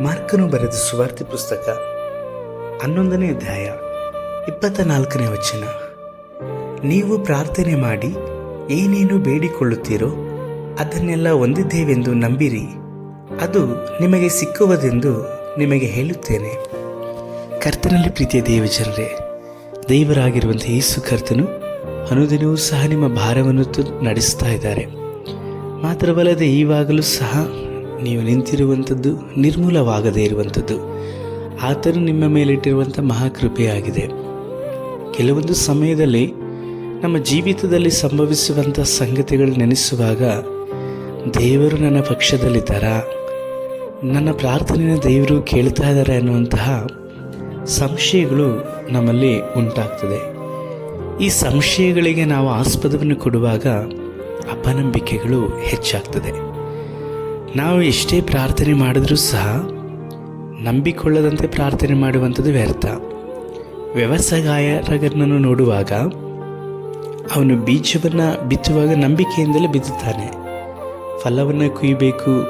ಮಾರ್ಕನು ಬರೆದ ಸುವಾರ್ತೆ ಪುಸ್ತಕ ಹನ್ನೊಂದನೇ ಅಧ್ಯಾಯ ಇಪ್ಪತ್ತ ನಾಲ್ಕನೇ ವಚನ. ನೀವು ಪ್ರಾರ್ಥನೆ ಮಾಡಿ ಏನೇನು ಬೇಡಿಕೊಳ್ಳುತ್ತೀರೋ ಅದನ್ನೆಲ್ಲ ಹೊಂದಿದ್ದೇವೆಂದು ನಂಬಿರಿ. ಅದು ನಿಮಗೆ ಸಿಕ್ಕುವುದೆಂದು ನಿಮಗೆ ಹೇಳುತ್ತೇನೆ. ಕರ್ತನಲ್ಲಿ ಪ್ರೀತಿಯ ದೇವಜನರೇ ದೇವರಾಗಿರುವಂಥ ಯೇಸು ಕರ್ತನು ಅನುದಿನವೂ ಸಹ ನಿಮ್ಮ ಭಾರವನ್ನು ನಡೆಸ್ತಾ ಇದ್ದಾರೆ. ಮಾತ್ರವಲ್ಲದೆ ಈವಾಗಲೂ ಸಹ ನೀವು ನಿಂತಿರುವಂಥದ್ದು ನಿರ್ಮೂಲವಾಗದೇ ಇರುವಂಥದ್ದು. ಆತನು ನಿಮ್ಮ ಮೇಲಿಟ್ಟಿರುವಂಥ ಮಹಾಕೃಪೆಯಾಗಿದೆ. ಕೆಲವೊಂದು ಸಮಯದಲ್ಲಿ ನಮ್ಮ ಜೀವಿತದಲ್ಲಿ ಸಂಭವಿಸುವಂಥ ಸಂಗತಿಗಳು ನೆನೆಸುವಾಗ ದೇವರು ನನ್ನ ಪಕ್ಷದಲ್ಲಿದ್ದಾರಾ? ನನ್ನ ಪ್ರಾರ್ಥನೆಯ ದೇವರು ಕೇಳ್ತಾ ಇದ್ದಾರೆ ಅನ್ನುವಂತಹ ಸಂಶಯಗಳು ನಮ್ಮಲ್ಲಿ ಉಂಟಾಗ್ತದೆ. ಈ ಸಂಶಯಗಳಿಗೆ ನಾವು ಆಸ್ಪದವನ್ನು ಕೊಡುವಾಗ ಅಪನಂಬಿಕೆಗಳು ಹೆಚ್ಚಾಗ್ತದೆ. ನಾವು ಎಷ್ಟೇ ಪ್ರಾರ್ಥನೆ ಮಾಡಿದ್ರೂ ಸಹ ನಂಬಿಕೊಳ್ಳದಂತೆ ಪ್ರಾರ್ಥನೆ ಮಾಡುವಂಥದ್ದು ವ್ಯರ್ಥ. ವ್ಯವಸಾಯಗಾರರನ್ನು ನೋಡುವಾಗ ಅವನು ಬೀಜವನ್ನು ಬಿತ್ತುವಾಗ ನಂಬಿಕೆಯಿಂದಲೇ ಬಿತ್ತುತ್ತಾನೆ ಫಲವನ್ನು ಕುಯ್ಯಬೇಕು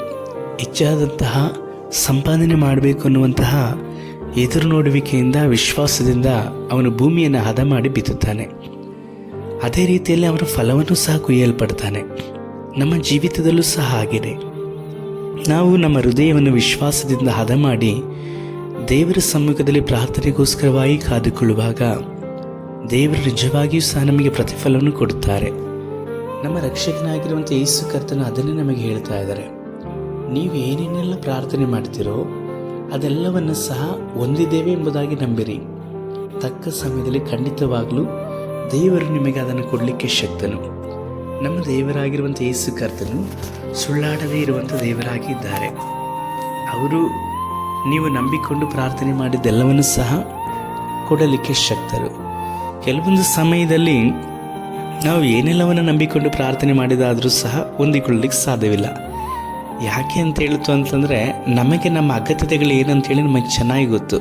ಹೆಚ್ಚಾದಂತಹ ಸಂಪಾದನೆ ಮಾಡಬೇಕು ಅನ್ನುವಂತಹ ಎದುರು ನೋಡುವಿಕೆಯಿಂದ, ವಿಶ್ವಾಸದಿಂದ ಅವನು ಭೂಮಿಯನ್ನು ಹದ ಮಾಡಿ ಬಿತ್ತುತ್ತಾನೆ. ಅದೇ ರೀತಿಯಲ್ಲಿ ಅವನು ಫಲವನ್ನು ಸಹ ಕುಯ್ಯಲ್ಪಡ್ತಾನೆ. ನಮ್ಮ ಜೀವಿತದಲ್ಲೂ ಸಹ ಹಾಗಿದೆ ನಾವು ನಮ್ಮ ಹೃದಯವನ್ನು ವಿಶ್ವಾಸದಿಂದ ಹದ ಮಾಡಿ ದೇವರ ಸಮ್ಮುಖದಲ್ಲಿ ಪ್ರಾರ್ಥನೆಗೋಸ್ಕರವಾಗಿ ಕಾದುಕೊಳ್ಳುವಾಗ ದೇವರು ನಿಜವಾಗಿಯೂ ಸಹ ನಮಗೆ ಪ್ರತಿಫಲವನ್ನು ಕೊಡುತ್ತಾರೆ. ನಮ್ಮ ರಕ್ಷಕನಾಗಿರುವಂಥ ಯೇಸು ಕರ್ತನ ಅದನ್ನೇ ನಮಗೆ ಹೇಳ್ತಾ ಇದ್ದಾರೆ. ನೀವು ಏನೇನೆಲ್ಲ ಪ್ರಾರ್ಥನೆ ಮಾಡ್ತೀರೋ ಅದೆಲ್ಲವನ್ನು ಸಹ ಹೊಂದಿದ್ದೇವೆ ಎಂಬುದಾಗಿ ನಂಬಿರಿ. ತಕ್ಕ ಸಮಯದಲ್ಲಿ ಖಂಡಿತವಾಗಲೂ ದೇವರು ನಿಮಗೆ ಅದನ್ನು ಕೊಡಲಿಕ್ಕೆ ಶಕ್ತನು. ನಮ್ಮ ದೇವರಾಗಿರುವಂಥ ಯೇಸು ಕರ್ತನು ಸುಳ್ಳಾಡದೇ ಇರುವಂಥ ದೇವರಾಗಿದ್ದಾರೆ ಅವರು ನೀವು ನಂಬಿಕೊಂಡು ಪ್ರಾರ್ಥನೆ ಮಾಡಿದ್ದೆಲ್ಲವನ್ನು ಸಹ ಕೊಡಲಿಕ್ಕೆ ಶಕ್ತರು. ಕೆಲವೊಂದು ಸಮಯದಲ್ಲಿ ನಾವು ಏನೆಲ್ಲವನ್ನು ನಂಬಿಕೊಂಡು ಪ್ರಾರ್ಥನೆ ಮಾಡಿದಾದರೂ ಸಹ ಹೊಂದಿಕೊಳ್ಳಲಿಕ್ಕೆ ಸಾಧ್ಯವಿಲ್ಲ. ಯಾಕೆ ಅಂತ ಹೇಳ್ತು ಅಂತಂದರೆ, ನಮಗೆ ನಮ್ಮ ಅಗತ್ಯತೆಗಳು ಏನಂತೇಳಿ ನಮಗೆ ಚೆನ್ನಾಗಿ ಗೊತ್ತು.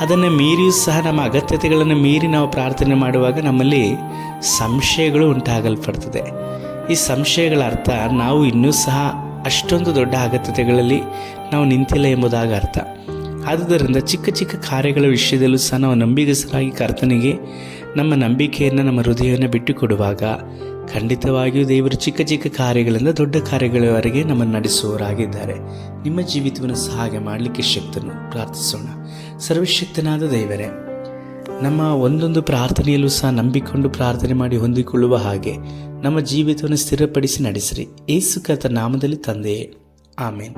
ಅದನ್ನು ಮೀರಿಯೂ ಸಹ ನಮ್ಮ ಅಗತ್ಯತೆಗಳನ್ನು ಮೀರಿ ನಾವು ಪ್ರಾರ್ಥನೆ ಮಾಡುವಾಗ ನಮ್ಮಲ್ಲಿ ಸಂಶಯಗಳು ಉಂಟಾಗಲ್ಪಡ್ತದೆ. ಈ ಸಂಶಯಗಳ ಅರ್ಥ ನಾವು ಇನ್ನೂ ಸಹ ಅಷ್ಟೊಂದು ದೊಡ್ಡ ಅಗತ್ಯತೆಗಳಲ್ಲಿ ನಾವು ನಿಂತಿಲ್ಲ ಎಂಬುದಾಗ ಅರ್ಥ. ಆದುದರಿಂದ ಚಿಕ್ಕ ಚಿಕ್ಕ ಕಾರ್ಯಗಳ ವಿಷಯದಲ್ಲೂ ಸಹ ನಾವು ನಂಬಿಗಸರಾಗಿ ಕರ್ತನಿಗೆ ನಮ್ಮ ನಂಬಿಕೆಯನ್ನು, ನಮ್ಮ ಹೃದಯವನ್ನು ಬಿಟ್ಟು ಕೊಡುವಾಗ ಖಂಡಿತವಾಗಿಯೂ ದೇವರು ಚಿಕ್ಕ ಚಿಕ್ಕ ಕಾರ್ಯಗಳಿಂದ ದೊಡ್ಡ ಕಾರ್ಯಗಳವರೆಗೆ ನಮ್ಮನ್ನು ನಡೆಸುವವರಾಗಿದ್ದಾರೆ. ನಿಮ್ಮ ಜೀವಿತವನ್ನು ಸಹಾಯ ಮಾಡಲಿಕ್ಕೆ ಶಕ್ತನು. ಪ್ರಾರ್ಥಿಸೋಣ. ಸರ್ವಶಕ್ತನಾದ ದೇವರೇ, ನಮ್ಮ ಒಂದೊಂದು ಪ್ರಾರ್ಥನೆಯಲ್ಲೂ ಸಹ ನಂಬಿಕೊಂಡು ಪ್ರಾರ್ಥನೆ ಮಾಡಿ ಹೊಂದಿಕೊಳ್ಳುವ ಹಾಗೆ ನಮ್ಮ ಜೀವಿತವನ್ನು ಸ್ಥಿರಪಡಿಸಿ ನಡೆಸಿರಿ. ಏಸು ಕರ್ತ ನಾಮದಲ್ಲಿ ತಂದೆಯೇ. ಆಮೇನ್.